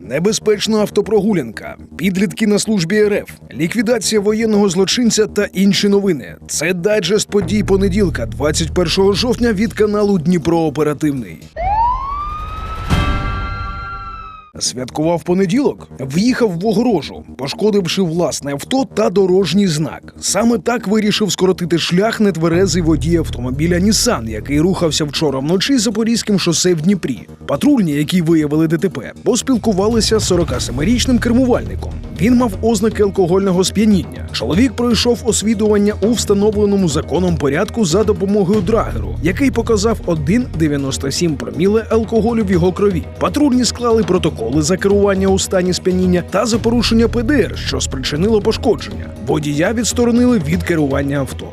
небезпечна автопрогулянка, підлітки на службі РФ, ліквідація воєнного злочинця та інші новини. Це дайджест подій понеділка, 21 жовтня від каналу Дніпро Оперативний. Святкував понеділок, в'їхав в огорожу, пошкодивши власне авто та дорожній знак. Саме так вирішив скоротити шлях нетверезий водій автомобіля Нісан, який рухався вчора вночі Запорізьким шосе в Дніпрі. Патрульні, які виявили ДТП, поспілкувалися з 47-річним кермувальником. Він мав ознаки алкогольного сп'яніння. Чоловік пройшов освідування у встановленому законом порядку за допомогою драгеру, який показав 1,97 проміле алкоголю в його крові. Патрульні склали протоколи за керування у стані сп'яніння та за порушення ПДР, що спричинило пошкодження. Водія відсторонили від керування авто.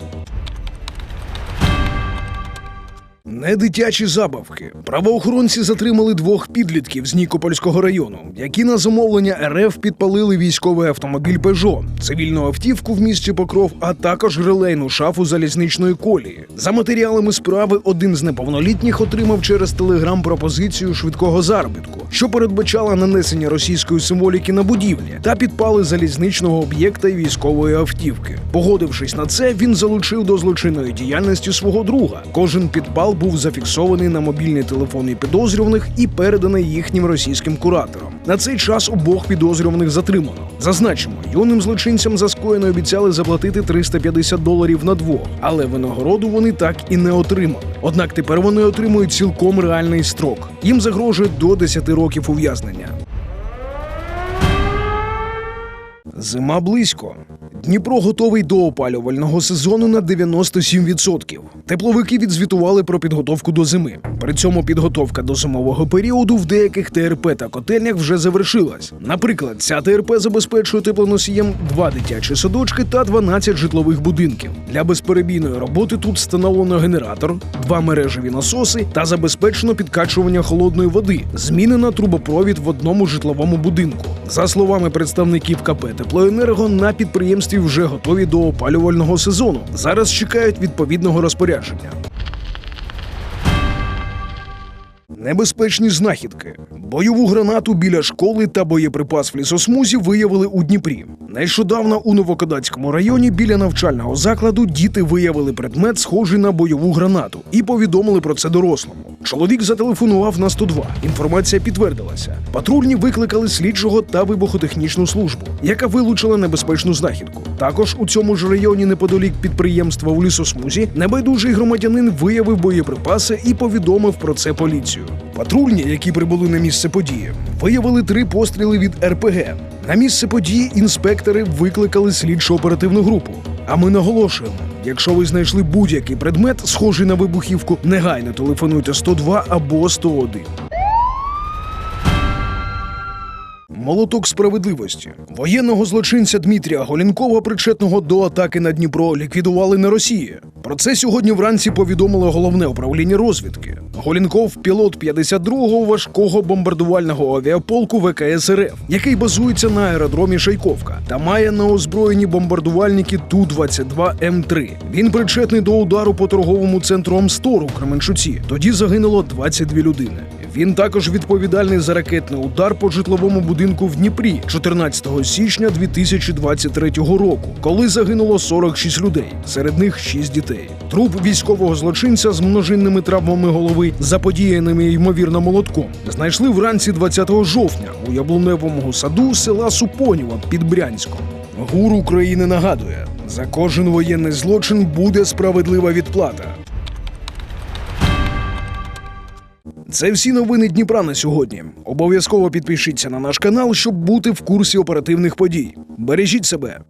Не дитячі забавки. Правоохоронці затримали двох підлітків з Нікопольського району, які на замовлення РФ підпалили військовий автомобіль Пежо, цивільну автівку в місті Покров, а також релейну шафу залізничної колії. За матеріалами справи один з неповнолітніх отримав через телеграм пропозицію швидкого заробітку, що передбачала нанесення російської символіки на будівлі та підпали залізничного об'єкта і військової автівки. Погодившись на це, він залучив до злочинної діяльності свого друга. Кожен підпал був зафіксований на мобільний телефони підозрюваних і переданий їхнім російським кураторам. На цей час обох підозрюваних затримано. Зазначимо, юним злочинцям за скоєне обіцяли заплатити 350 доларів на двох, але винагороду вони так і не отримали. Однак тепер вони отримують цілком реальний строк. Їм загрожує до 10 років ув'язнення. Зима близько. Дніпро готовий до опалювального сезону на 97%. Тепловики відзвітували про підготовку до зими. При цьому підготовка до зимового періоду в деяких ТРП та котельнях вже завершилась. Наприклад, ця ТРП забезпечує теплоносієм два дитячі садочки та 12 житлових будинків. Для безперебійної роботи тут встановлено генератор, два мережеві насоси та забезпечено підкачування холодної води. Змінено трубопровід в одному житловому будинку. За словами представників КП Теплоенерго, на підприємстві вже готові до опалювального сезону. Зараз чекають відповідного розпорядження. Небезпечні знахідки. Бойову гранату біля школи та боєприпас в лісосмузі виявили у Дніпрі. Нещодавно у Новокодацькому районі біля навчального закладу діти виявили предмет, схожий на бойову гранату, і повідомили про це дорослому. Чоловік зателефонував на 102. Інформація підтвердилася. Патрульні викликали слідчого та вибухотехнічну службу, яка вилучила небезпечну знахідку. Також у цьому ж районі, неподалік підприємства у лісосмузі, небайдужий громадянин виявив боєприпаси і повідомив про це поліцію. Патрульні, які прибули на місце події, виявили три постріли від РПГ. На місце події інспектори викликали слідчо оперативну групу. А ми наголошуємо: якщо ви знайшли будь-який предмет, схожий на вибухівку, негайно телефонуйте 102 або 101. Молоток справедливості воєнного злочинця Дмитрія Голінкова, причетного до атаки на Дніпро, ліквідували на Росії. Про це сьогодні вранці повідомило головне управління розвідки. Голінков пілот 52-го важкого бомбардувального авіаполку ВКС РФ, який базується на аеродромі Шайковка та має на озброєнні бомбардувальники Ту-22 М3. Він причетний до удару по торговому центру Амстор у Кременчуці. Тоді загинуло 22 людини. Він також відповідальний за ракетний удар по житловому будинку в Дніпрі 14 січня 2023 року, коли загинуло 46 людей, серед них 6 дітей. Труп військового злочинця з множинними травмами голови, заподіяними ймовірно молотком, знайшли вранці 20 жовтня у яблуневому саду села Супонєва під Брянськом. ГУР України нагадує: за кожен воєнний злочин буде справедлива відплата. Це всі новини Дніпра на сьогодні. Обов'язково підпишіться на наш канал, щоб бути в курсі оперативних подій. Бережіть себе.